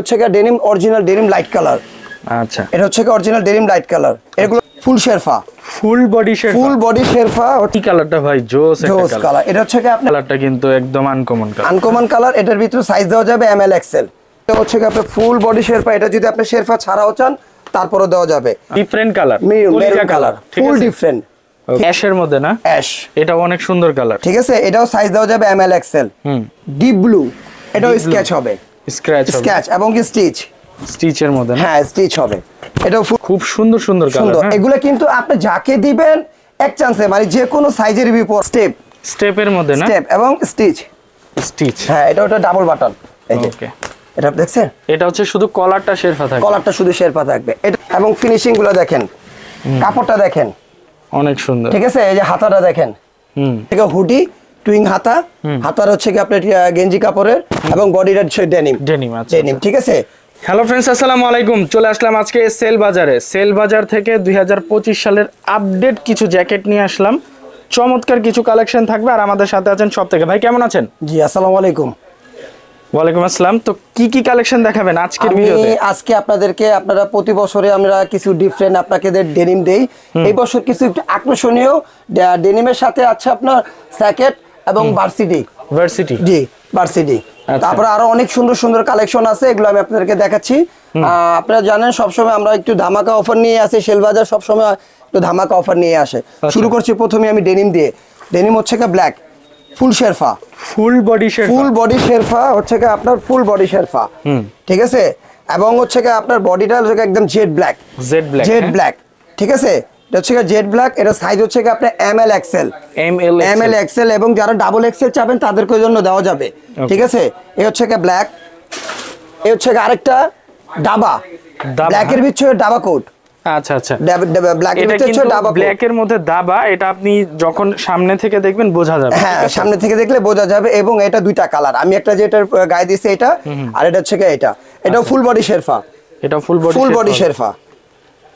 হচ্ছে denim original denim light colour আচ্ছা। এটা হচ্ছে অরিজিনাল ডেনিম লাইট কালার এগুলো full শেরফা। Full body shade full body শেরফা। কি কালারটা ভাই? জোস জোস কালার এটা হচ্ছে কি আপনার কালারটা কিন্তু একদম আনকমন কালার আনকমন কালার এটার ভিতরে সাইজ দেওয়া যাবে এম এল এক্সেল এটা হচ্ছে কি আপনার ফুল বডি শেরফা। এটা যদি আপনি শেরফা ছাড়াও চান তারপরও দেওয়া যাবে। Different colour maroon colour full different অ্যাশের মধ্যে না? অ্যাশ এটা অনেক সুন্দর কালার ঠিক আছে? এটাও সাইজ দেওয়া যাবে এম এল এক্সেল হুম। ডিপ ব্লু এটাও স্কেচ হবে। স্ক্র্যাচ স্কেচ এবং কি স্টিচ স্টিচের মধ্যে না? হ্যাঁ স্টিচ হবে। এটাও খুব সুন্দর সুন্দর কালার সুন্দর। এগুলো কিন্তু আপনি যাকে দিবেন এক চান্সে মানে যে কোনো সাইজের বিপর স্টেপ স্টেপের মধ্যে না? স্টেপ এবং স্টিচ স্টিচ হ্যাঁ এটা ওটা ডাবল বাটন এই যে। ওকে এটা দেখছেন? এটা হচ্ছে শুধু কলারটা শেরফা থাকে কলারটা শুধু শেরপা থাকবে। এটা এবং ফিনিশিংগুলো দেখেন। কাপড়টা দেখেন। অনেক সুন্দর। ঠিক আছে? এই যে হাতাটা দেখেন। হুম। ঠিক আছে হুডি টুইং হাতা। হাতার হচ্ছে কি আপনার গেঞ্জি কাপড়ের এবং বডিটা হচ্ছে ডেনিম ডেনিম আচ্ছা ডেনিম ঠিক আছে? হ্যালো ফ্রেন্ডস আসসালামু আলাইকুম। চলে আসলাম আজকে সেল বাজারে। সেল বাজার থেকে দুই হাজার পঁচিশ সালের আপডেট কিছু জ্যাকেট নিয়ে আসলাম। চমৎকার কিছু কালেকশন থাকবে আর আমাদের সাথে আছেন সব থেকে। ভাই কেমন আছেন? জি আসসালামু আলাইকুম। ওয়ালাইকুম আসসালাম। তো কি কি কালেকশন দেখাবেন আজকের ভিডিওতে? আজকে আপনাদেরকে আপনারা প্রতি বছরে আমরা কিছু ডিফারেন্ট আপনাকে ডেনিম দেই। এই বছর কিছু একটু আকর্ষণীয় ডেনিমের সাথে আছে আপনার স্যাকেট এবং ভার্সিটি ভার্সিটি জি ভার্সিটি আচ্ছা। তারপরে আরও অনেক সুন্দর সুন্দর কালেকশন আছে এগুলো আমি আপনাদেরকে দেখাচ্ছি। আপনারা জানেন সবসময় আমরা একটু ধামাকা অফার নিয়ে আসি সেলবাজার সবসময় একটু ধামাকা অফার নিয়ে আসে। আচ্ছা। শুরু করছি প্রথমে আমি ডেনিম দিয়ে। ডেনিম হচ্ছে কি black full শেরফা। Full body shade full body শেরফা হচ্ছে কি আপনার ফুল বডি শেরফা। ঠিক আছে? এবং হচ্ছে কি আপনার বডিটা হচ্ছে একদম jet black jet black jet black ঠিক আছে? এটা হচ্ছে জেড ব্ল্যাক এটা সাইজ হচ্ছে কি আপনার M L XL M L XL এবং যারা ডাবল এক্সেল চাবেন তাদেরকে জন্য দেওয়া যাবে। ঠিক আছে? এ হচ্ছে কি ব্ল্যাক এ হচ্ছে কি আরেকটা ডাবা। ব্ল্যাকের ভিতরে ডাবা কোট আচ্ছা আচ্ছা। ব্ল্যাকের এটা ভিতরে ডাবা ব্ল্যাকের মধ্যে দাবা এটা আপনি যখন সামনে থেকে দেখবেন বোঝা যাবে। হ্যাঁ সামনে থেকে দেখলে বোঝা যাবে এবং এটা দুইটা কালার আমি একটা যেটার গায়ে দিছি এটা আর এটা হচ্ছে কি এটা। আচ্ছা। ফুল বডি শেরফা। এটা ফুল বডি ফুল বডি শেরফা।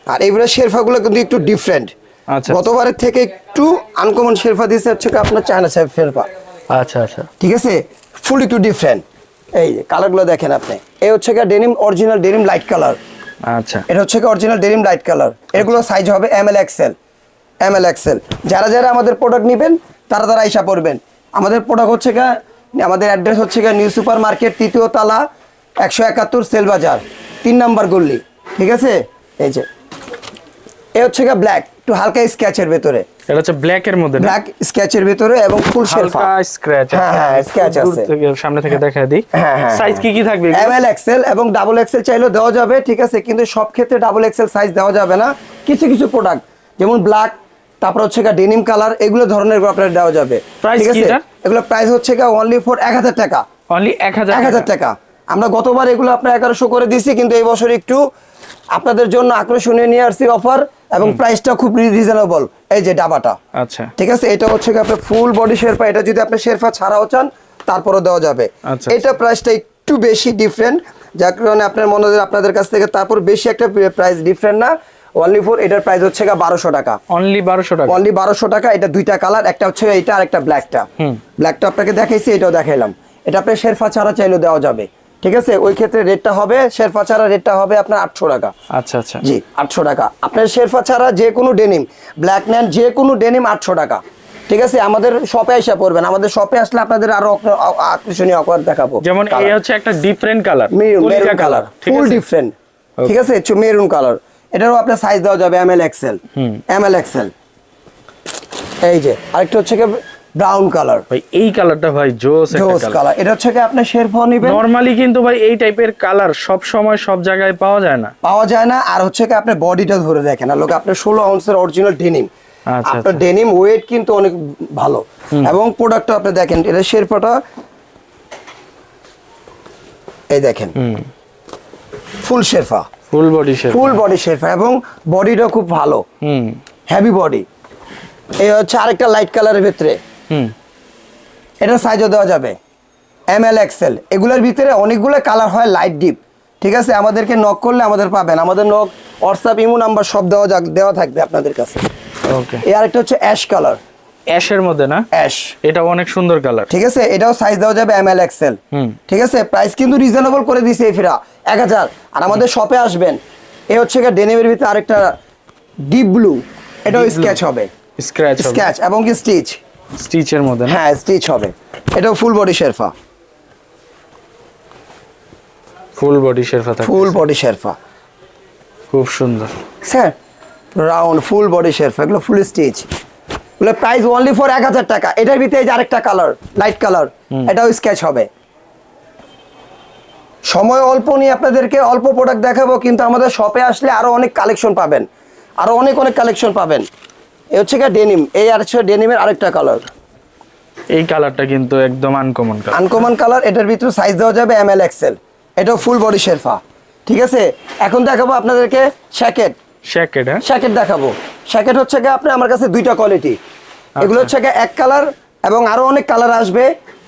আর এইবারে শেরফা গুলো কিন্তু একটু ডিফারেন্ট আচ্ছা। গতবারের থেকে একটু আনকমন শেরফা দিচ্ছে হচ্ছে কি আপনার চায়না সাহেব শেরফা। আচ্ছা আচ্ছা। ঠিক আছে? ফুল একটু ডিফারেন্ট এই যে কালারগুলো দেখেন আপনি। এই হচ্ছে কি denim original denim light colour আচ্ছা। এটা হচ্ছে কি অরিজিনাল ডেনিম লাইট কালার এগুলো সাইজ হবে M L XL M L XL যারা যারা আমাদের প্রোডাক্ট নেবেন তারা তারা আইসা পড়বেন। আমাদের প্রোডাক্ট হচ্ছে গা আমাদের অ্যাড্রেস হচ্ছে গা নিউ সুপার মার্কেট তৃতীয় তালা একশো একাত্তর সেল বাজার তিন নাম্বার গল্লি ঠিক আছে? এই যে এ হচ্ছে গা ব্ল্যাক একটু হালকা স্ক্যাচের ভেতরে। এটা হচ্ছে ব্ল্যাক এর মধ্যে ব্ল্যাক স্ক্যাচের ভেতরে এবং ফুল শেরফা হালকা স্ক্র্যাচ হ্যাঁ, হ্যাঁ, scratch আছে। সামনে থেকে দেখা দিই। হ্যাঁ, হ্যাঁ, সাইজ কি কি থাকবে এম এল এক্সেল এবং ডাবল এক্সেল চাইলেও দেওয়া যাবে ঠিক আছে? কিন্তু সব ক্ষেত্রে ডাবল এক্সেল সাইজ দেওয়া যাবে না। কিছু কিছু প্রোডাক্ট যেমন ব্ল্যাক তারপর হচ্ছে গা ডেনিম কালার এগুলো ধরনের আপনার দেওয়া যাবে। ঠিক আছে? এগুলো প্রাইস হচ্ছে গা অনলি ফর এক হাজার টাকা। অনলি এক হাজার এক হাজার টাকা। আমরা গতবার এগুলো আপনার এগারোশো করে দিছি কিন্তু এই বছর একটু আপনাদের জন্য আকর্ষণীয় নিয়ে আসছি অফার এবং প্রাইসটা খুব রিজনেবল এই যে ডাবাটা। আচ্ছা। ঠিক আছে? এটা হচ্ছে আপনার ফুল বডি শেরপা এটা যদি আপনি শেরপা ছাড়াও চান তারপরও দেওয়া যাবে। আচ্ছা, এটা প্রাইসটা একটু বেশি ডিফারেন্ট যার কারণে আপনার মনে হয় আপনাদের কাছ থেকে তারপর বেশি একটা প্রাইস ডিফারেন্ট না। অনলি ফোর এটার প্রাইস হচ্ছে গা বারোশো টাকা। অনলি বারোশো টাকা। অনলি বারোশো টাকা এটা দুইটা কালার একটা হচ্ছে এইটা আর একটা ব্ল্যাকটা ব্ল্যাকটা আপনাকে দেখাইছি এটাও দেখাইলাম। এটা আপনার শেরফা ছাড়া চাইলেও দেওয়া যাবে। ঠিক আছে? ওই ক্ষেত্রে রেটটা হবে শেরফা ছাড়া রেটটা হবে আপনার আটশো টাকা। আচ্ছা আচ্ছা। জি আটশো টাকা। আপনার শেরফা ছাড়া যে কোনো ডেনিম ব্ল্যাক নেন যে কোনো ডেনিম আটশো টাকা। ঠিক আছে? আমাদের শপে এসে পড়বেন। আমাদের শপে আসলে আপনাদের আরও আকর্ষণীয় অফার দেখাবো। যেমন এই হচ্ছে একটা different colour maroon colour full different ঠিক আছে? মেরুন কালার এটারও আপনার সাইজ দেওয়া যাবে M L XL M L XL এই যে আরেকটা হচ্ছে ব্রাউন কালার। ভাই এই কালারটা ভাই জোস জোস কালার। এটা হচ্ছে কি আপনি শেরফা নিবেন নরমালি কিন্তু ভাই এই টাইপের কালার সব সময় সব জায়গায় পাওয়া যায় না। পাওয়া যায় না আর হচ্ছে কি আপনার বডিটা ধরে দেখেন। আর লোক আপনার ষোলো আউন্সের অরিজিনাল ডেনিম আচ্ছা, আপনার ডেনিম ওয়েট কিন্তু অনেক ভালো। এবং প্রোডাক্টটা আপনি দেখেন এটা শেরপাটা এই দেখেন। Full শেরফা full body shape full body শেরফা এবং বডিটা খুব ভালো। হুম। হেভি বডি এই হচ্ছে আরেকটা লাইট কালারের ভিতরে। হুম। এটা সাইজও দেওয়া যাবে। এম এল এক্সেল এগুলোর ভিতরে অনেকগুলো কালার হয় লাইট ডিপ ঠিক আছে? আমাদেরকে নক করলে আমাদের পাবেন। আমাদের নক হোয়াটসঅ্যাপ ইমো নাম্বার সব দেওয়া যাক দেওয়া থাকবে আপনাদের কাছে। ওকে এই আরেকটা হচ্ছে অ্যাশ কালার অ্যাশের মধ্যে না? অ্যাশ এটা অনেক সুন্দর কালার ঠিক আছে? এটাও সাইজ দেওয়া যাবে এম এল এক্সেল হুম। ঠিক আছে? প্রাইস কিন্তু রিজনেবল করে দিছে এই ফিরা। এক হাজার। আর আমাদের শপে আসবেন। এ হচ্ছে গিয়ে ডেনিমের ভিতরে আরেকটা ডিপ ব্লু এটাও স্কেচ হবে। স্ক্র্যাচ স্কেচ এবং কি স্টিচ স্টিচের মধ্যে হ্যাঁ স্টিচ হবে। এটাও ফুল বডি শেরফা। ফুল বডি শেরফা থাকে ফুল বডি শেরফা। খুব সুন্দর। স্যার রাউন্ড ফুল বডি শেরফা এগুলো ফুল স্টিচ এগুলো প্রাইস অনলি ফর এক হাজার টাকা। এটার ভিতরে এই যে আরেকটা কালার লাইট কালার এটাও স্কেচ হবে। সময় অল্প নিয়ে আপনাদেরকে অল্প প্রোডাক্ট দেখাবো কিন্তু আমাদের শপে আসলে আরও অনেক কালেকশন পাবেন। আরও অনেক অনেক কালেকশন পাবেন। এ হচ্ছে ডেনিম এই আর হচ্ছে ডেনিমের আরেকটা কালার এই কালারটা কিন্তু একদম আনকমন কালার আনকমন কালার এটার ভিতরে সাইজ দেওয়া যাবে এম এল এক্সেল এটাও ফুল বডি শেরফা। ঠিক আছে? এখন দেখাবো আপনাদেরকে শ্যাকেট শ্যাকেট হ্যাঁ? শ্যাকেট দেখাবো। শ্যাকেট হচ্ছে গিয়ে আপনার আমার কাছে দুইটা কোয়ালিটি এগুলো হচ্ছে গিয়ে এক কালার এবং আরও অনেক কালার আসবে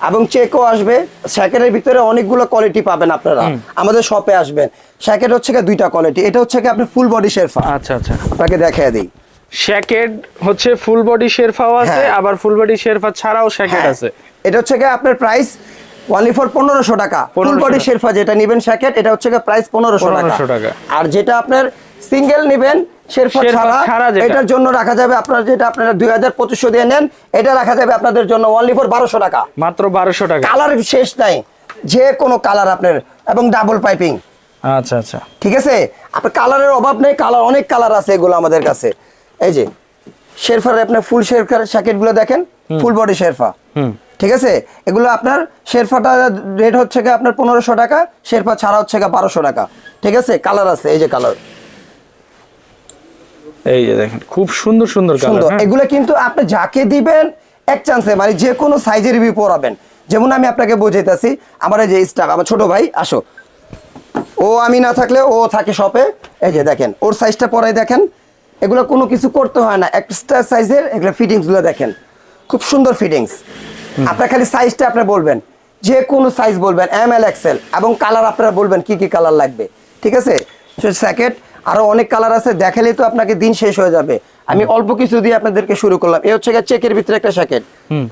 এবং চেকও আসবে। শ্যাকেটের ভিতরে অনেকগুলো কোয়ালিটি পাবেন আপনারা। আমাদের শপে আসবেন। শ্যাকেট হচ্ছে গিয়ে দুইটা কোয়ালিটি এটা হচ্ছে গিয়ে আপনি ফুল বডি শেরফা। আচ্ছা আচ্ছা। আপনাকে দেখিয়ে দিই। শ্যাকেট হচ্ছে ফুল বডি শেরফাও আছে হ্যাঁ। আবার ফুল বডি শেরফা ছাড়াও শ্যাকেট হ্যাঁ, আছে। এটা হচ্ছে গিয়ে আপনার প্রাইস ওনলি ফর পনেরোশো টাকা। ফুল বডি শেরফা যেটা নিবেন শ্যাকেট এটা হচ্ছে প্রাইস পনেরোশো টাকা। 1500 টাকা। আর যেটা আপনার সিঙ্গেল নিবেন শেরফা ছাড়া এটার জন্য রাখা যাবে আপনার যেটা আপনারা দুই হাজার পঁচিশশো দিয়ে নেন এটা রাখা যাবে আপনাদের জন্য অনলি ফর বারোশো টাকা। মাত্র বারোশো টাকা। কালার শেষ নাই যে কোনো কালার আপনার এবং ডাবল পাইপিং আচ্ছা আচ্ছা। ঠিক আছে? আপনার কালারের অভাব নেই কালার অনেক কালার আছে এগুলো আমাদের কাছে। এই যে শেরফার আপনার ফুল শেরফার দেখেন ফুল বডি শেরফা। ঠিক আছে? এগুলো আপনার শেরফাটা রেট হচ্ছে গিয়ে আপনার পনেরোশো টাকা শেরফা ছাড়া হচ্ছে গিয়ে বারোশো টাকা। ঠিক আছে? কালার আছে এই যে কালার এই যে দেখেন খুব সুন্দর সুন্দর সুন্দর। এগুলো কিন্তু আপনি যাকে দিবেন এক চান্সে মানে যে কোনো সাইজের রিভিউ পড়াবেন যেমন আমি আপনাকে বোঝাইতেছি আমার এই যে স্টাফ আমার ছোট ভাই আসো। ও আমি না থাকলে ও থাকে শপে এই যে দেখেন ওর সাইজটা পরাই দেখেন। এগুলো কোনো কিছু করতে হয় না। এক্সট্রা সাইজের এগুলো ফিটিংসগুলো দেখেন। খুব সুন্দর ফিটিংস আপনার খালি সাইজটা আপনি বলবেন। যে কোনো সাইজ বলবেন এম এল এক্সেল এবং কালার আপনারা বলবেন কি কি কালার লাগবে। ঠিক আছে? স্যাকেট আরও অনেক কালার আছে দেখালেই তো আপনাকে দিন শেষ হয়ে যাবে। আমি অল্প কিছু দিয়ে আপনাদেরকে শুরু করলাম। এ হচ্ছে চেকের ভিতরে একটা স্যাকেট হুম।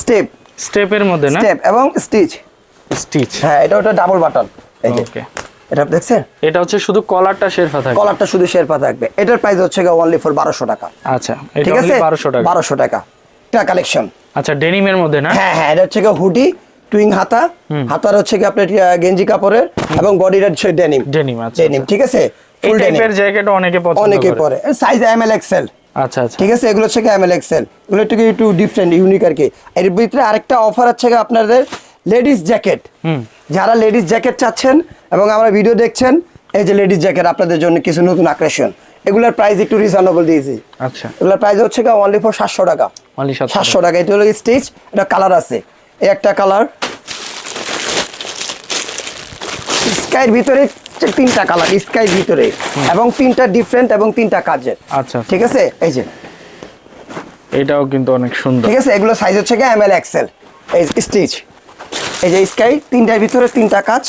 স্টেপ স্টেপের মধ্যে না? স্টেপ এবং স্টিচ স্টিচ হ্যাঁ এটা ওটা ডাবল বাটন এই যে। ওকে এটা দেখছেন? এটা হচ্ছে শুধু কলারটা শেরফা থাকে কলারটা শুধু শেরপা থাকবে। এটার প্রাইস হচ্ছে অনলি ফর বারোশো টাকা। আচ্ছা ঠিক আছে? বারোশো টাকা। বারোশো টাকা। এটা কালেকশন আচ্ছা ডেনিমের মধ্যে না? হ্যাঁ হ্যাঁ এটা হচ্ছে হুডি টুইং হাতা। হাতার হচ্ছে কি আপনার গেঞ্জি কাপড়ের এবং বডির হচ্ছে ডেনিম ডেনিম আচ্ছা ডেনিম ঠিক আছে? ফুল ডেনিম টাইপের জ্যাকেট অনেকে পছন্দ অনেকে পরে। সাইজ এম এল এক্সেল আচ্ছা আচ্ছা। ঠিক আছে? এগুলো হচ্ছে এম এল এক্সেল এগুলো একটু একটু ডিফারেন্ট ইউনিক আর কি। এর ভিতরে আরেকটা অফার আছে আপনাদের লেডিস জ্যাকেট হুম। যারা লেডিস জ্যাকেট চাচ্ছেন এবং আমরা ভিডিও দেখছেন এই যে লেডিস জ্যাকেট আপনাদের জন্য কিছু নতুন আকর্ষণ। এগুলোর প্রাইস একটু রিজনেবল দিয়েছি। আচ্ছা। এগুলোর প্রাইস হচ্ছে গিয়ে অনলি ফর সাতশো টাকা। অনলি সাতশো টাকা। এটা হলো স্টিচ এটা কালার আছে। এই একটা কালার স্কাইয়ের ভিতরে তিনটা কালার স্কাইয়ের ভিতরে। এবং তিনটা ডিফারেন্ট এবং তিনটা কাজের। আচ্ছা। ঠিক আছে? এই যে। এটাও কিন্তু অনেক সুন্দর। ঠিক আছে? এগুলো সাইজ হচ্ছে গিয়ে এম এল এক্সেল এই স্টিচ এই যে স্কাই তিনটার ভিতরে তিনটা কাজ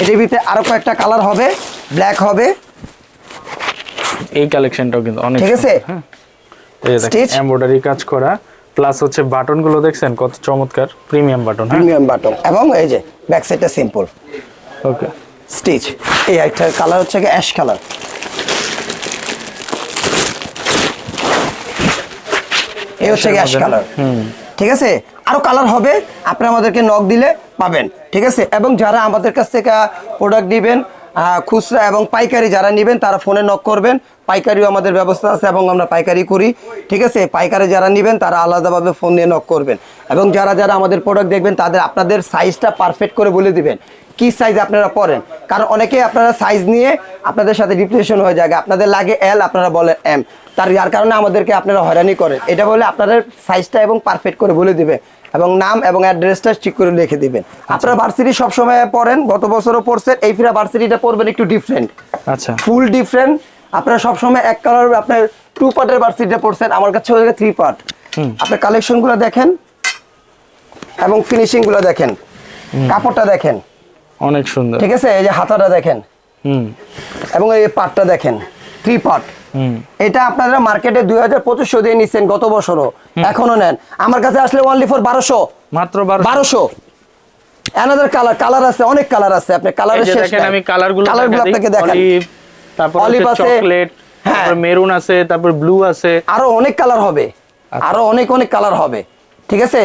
এটার ভিতরে আরও কয়েকটা কালার হবে ব্ল্যাক হবে। এই কালেকশনটাও কিন্তু অনেক ঠিক আছে? হ্যাঁ? এমব্রয়ডারি কাজ করা প্লাস হচ্ছে বাটনগুলো দেখছেন কত চমৎকার প্রিমিয়াম বাটন হ্যাঁ? Premium button. এবং এই যে ব্যাক সাইডটা সিম্পল ওকে। স্টিচ। এই একটা কালার হচ্ছে অ্যাশ কালার এই হচ্ছে গ্যাস কালার ঠিক আছে? আরও কালার হবে, আপনি আমাদেরকে নক দিলে পাবেন, ঠিক আছে? এবং যারা আমাদের কাছ থেকে প্রোডাক্ট নেবেন খুচরা এবং পাইকারি যারা নেবেন, তারা ফোনে নক করবেন। পাইকারিও আমাদের ব্যবস্থা আছে এবং আমরা পাইকারি করি, ঠিক আছে? পাইকারি যারা নেবেন, তারা আলাদাভাবে ফোন নিয়ে নক করবেন। এবং যারা যারা আমাদের প্রোডাক্ট দেখবেন, তাদের, আপনাদের সাইজটা পারফেক্ট করে বলে দিবেন। কি সাইজ আপনারা পরেন? কারণ অনেকে আপনারা সাইজ নিয়ে আপনাদের সাথে ডিপ্রেশন হয়ে যায়। আপনাদের লাগে এল আপনারা বলেন এম তার যার কারণে আমাদেরকে আপনারা হয়রানি করেন। এটা বলে আপনাদের সাইজটা এবং পারফেক্ট করে বলে দিবে এবং নাম এবং অ্যাড্রেসটা ঠিক করে লিখে দিবেন। আপনারা ভার্সিটি সবসময় পড়েন গত বছরও পড়ছেন এই ফিরা ভার্সিটিটা পড়বেন একটু ডিফারেন্ট আচ্ছা। ফুল ডিফারেন্ট আপনারা সবসময় এক কালার আপনার টু পার্টের ভার্সিটিটা পড়ছেন আমার কাছে হয়ে থ্রি পার্ট আপনার কালেকশনগুলো দেখেন এবং ফিনিশিংগুলো দেখেন। কাপড়টা দেখেন। অনেক সুন্দর। ঠিক আছে? এই যে হাতাটা দেখেন। হুম। এবং এই পার্টটা দেখেন থ্রি পার্ট এটা আপনারা মার্কেটে দুই হাজার পঁচিশশো দিয়ে নিচ্ছেন গত বছরও। এখনও নেন। আমার কাছে আসলে অনলি ফর বারোশো। মাত্র বারো বারোশো। অ্যানাদার কালার কালার আছে অনেক কালার আছে। আপনি কালারের শেষ দেখেন আমি কালারগুলো কালারগুলো আপনাকে অলিভ তারপর Olive আছে, চকলেট হ্যাঁ। তারপর মেরুন আছে তারপর ব্লু আছে। আরও অনেক কালার হবে। আচ্ছা। আরও অনেক অনেক কালার হবে। ঠিক আছে?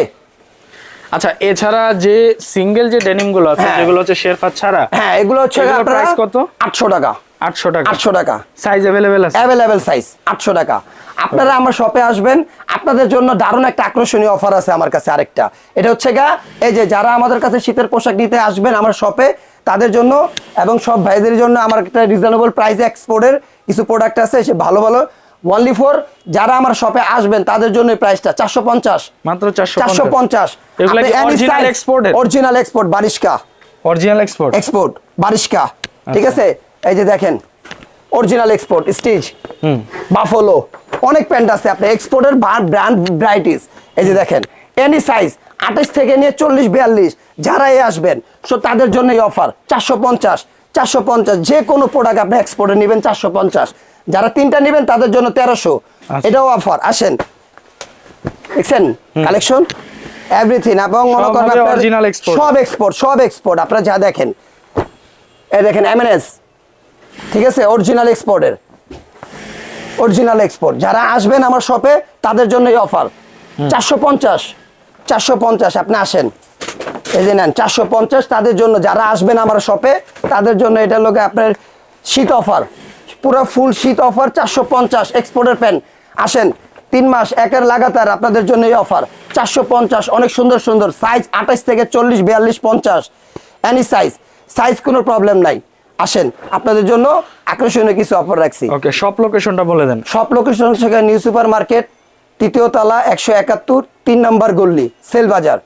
আচ্ছা এছাড়া যে সিঙ্গেল যে ডেনিমগুলো আছে হ্যাঁ। যেগুলো হচ্ছে শেরফা ছাড়া হ্যাঁ এগুলো হচ্ছে price কত? আটশো টাকা। আটশো টাকা। আটশো টাকা। সাইজ অ্যাভেলেবেল আছে? অ্যাভেলেবেল সাইজ আটশো টাকা। আপনারা আমার শপে আসবেন আপনাদের জন্য দারুণ একটা আকর্ষণীয় অফার আছে আমার কাছে আরেকটা। এটা হচ্ছে গা এই যে যারা আমাদের কাছে শীতের পোশাক নিতে আসবেন আমার শপে তাদের জন্য এবং সব ভাইদের জন্য আমার একটা রিজনেবল প্রাইসে এক্সপোর্টের কিছু প্রোডাক্ট আছে সে ভালো ভালো ওনলি ফোর যারা আমার শপে আসবেন তাদের জন্য প্রাইসটা চারশো পঞ্চাশ। মাত্র চারশো পঞ্চাশ? অরিজিনাল এক্সপোর্ট বারিশকা। অরিজিনাল এক্সপোর্ট এক্সপোর্ট বারিশকা। ঠিক আচ্ছা। আছে? এই যে দেখেন অরিজিনাল এক্সপোর্ট স্টিচ বাফলো অনেক প্যান্ট আছে আপনি এক্সপোর্টের ব্র্যান্ড ভ্যারাইটিস এই যে দেখেন এনি সাইজ আঠাশ থেকে নিয়ে চল্লিশ বিয়াল্লিশ যারা এই আসবেন সো তাদের জন্য এই অফার চারশো পঞ্চাশ চারশো পঞ্চাশ যে কোনো প্রোডাক্ট আপনি এক্সপোর্টে নেবেন চারশো পঞ্চাশ। যারা তিনটা নেবেন তাদের জন্য তেরোশো। আচ্ছা। এটাও অফার আসেন। দেখছেন? কালেকশন এভরিথিং এবং মনে করেন। সব এক্সপোর্ট সব এক্সপোর্ট আপনারা যা দেখেন। এই দেখেন এমএনএস ঠিক আছে? অরিজিনাল এক্সপোর্টের অরিজিনাল এক্সপোর্ট যারা আসবেন আমার শপে তাদের জন্য এই অফার চারশো পঞ্চাশ। চারশো পঞ্চাশ আপনি আসেন। এই যে নেন চারশো পঞ্চাশ তাদের জন্য। যারা আসবেন আমার শপে তাদের জন্য এটা লোকে আপনার শীত অফার পুরো ফুল শীত অফার চারশো পঞ্চাশ এক্সপোর্টের প্যান আসেন তিন মাস একের লাগাতার আপনাদের জন্য এই অফার চারশো পঞ্চাশ অনেক সুন্দর সুন্দর। সাইজ আঠাশ থেকে চল্লিশ বিয়াল্লিশ পঞ্চাশ। এনি সাইজ সাইজ কোনো প্রবলেম নাই। আসেন আপনাদের জন্য আকর্ষণীয় কিছু অফার রাখছি। ওকে সব লোকেশনটা বলে দেন। সব লোকেশন থেকে নিউ সুপার মার্কেট তৃতীয় তলা একশো একাত্তর তিন নম্বর গল্লি সেল বাজার